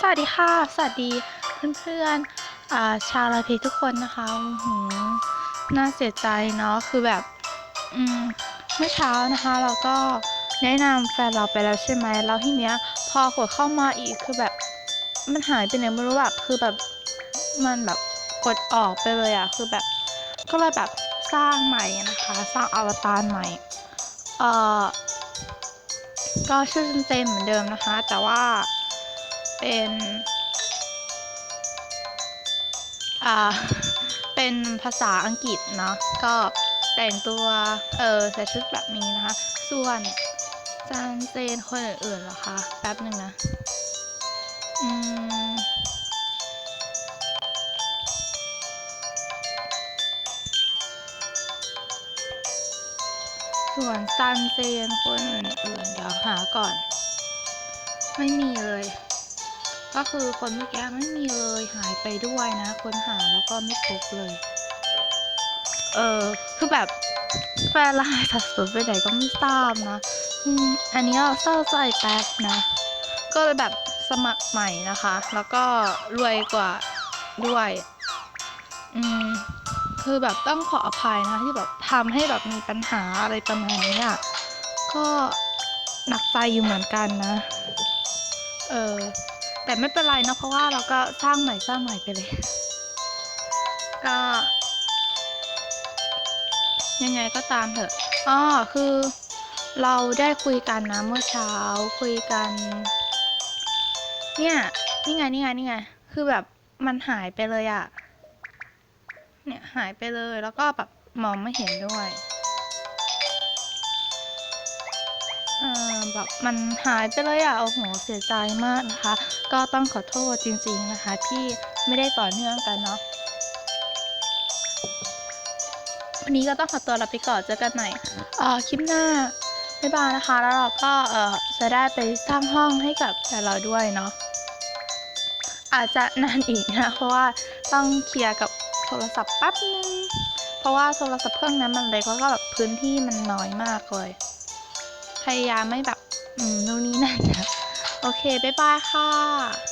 สวัสดีค่ะ สวัสดีเพื่อนๆชาวลาเพทุกคนนะคะอื้อหืน่าเสียใจเนาะ คือแบบ อืม เมื่อเช้านะคะ เราก็แนะนำแฟนเราไปแล้วใช่ไหม แล้วทีเนี้ย พอกดเข้ามาอีก คือแบบ มันหายไปไหนไม่รู้แบบคือแบบ มันแบบกดออกไปเลยอะคือแบบ ก็เลยแบบสร้างใหม่นะคะ สร้างอวตารใหม่ เอ่อ ก็ชื่อเต็มเหมือนเดิมนะคะ แต่ว่า เป็น อ่า เป็นภาษาอังกฤษเนาะ ก็แต่งตัว เออใส่ชุดแบบนี้นะคะ ส่วนจานเจนคนอื่นๆหรอคะ แป๊บหนึ่งนะ อืม ส่วนซันเจนคนอื่นๆ เดี๋ยวหาก่อน ไม่มีเลย ก็คือคนเมื่อกี้ไม่มีเลยหายไปด้วยนะค้นหาแล้วก็ไม่พบเลย เออคือแบบแฟนรหัสสับสนไปไหนก็ไม่ทราบนะอันนี้เราเศร้าใจแป๊บนะ ก็เลยแบบสมัครใหม่นะคะ แล้วก็รวยกว่าด้วย อืมคือแบบต้องขออภัยนะที่แบบทำให้แบบมีปัญหาอะไรประมาณนี้อะก็หนักใจอยู่เหมือนกันนะ เออ แต่ไม่เป็นไรนะเพราะว่าเราก็สร้างใหม่สร้างใหม่ไปเลย ก็ ยังไงก็ตามเถอะอ๋อคือ เราได้คุยกันนะเมื่อเช้าคุยกัน เนี่ยนี่ไงนี่ไงนี่ไงคือแบบมันหายไปเลยอะเนี่ยหายไปเลยแล้วก็แบบมองไม่เห็นด้วย แบบมันหายไปเลยอะโอ้โหเสียใจมากนะคะ ก็ต้องขอโทษจริงๆนะคะ ที่ไม่ได้ต่อเนื่องกันเนาะวันนี้ก็ต้องขอตัวลาไปก่อนเจอกันใหม่คลิปหน้าบ๊ายบายนะคะ แล้วเราก็เอ่อจะได้ไปสร้างห้องให้กับแต่เราด้วยเนาะอาจจะนานอีกนะ เพราะว่าต้องเคลียร์กับโทรศัพท์แป๊บนึง เพราะว่าโทรศัพท์เครื่องนั้นมันเล็กแล้วก็แบบพื้นที่มันน้อยมากเลย พยายามไม่แบบ อืมนู่นนี่นั่นนะ โอเค บ๊ายบายค่ะ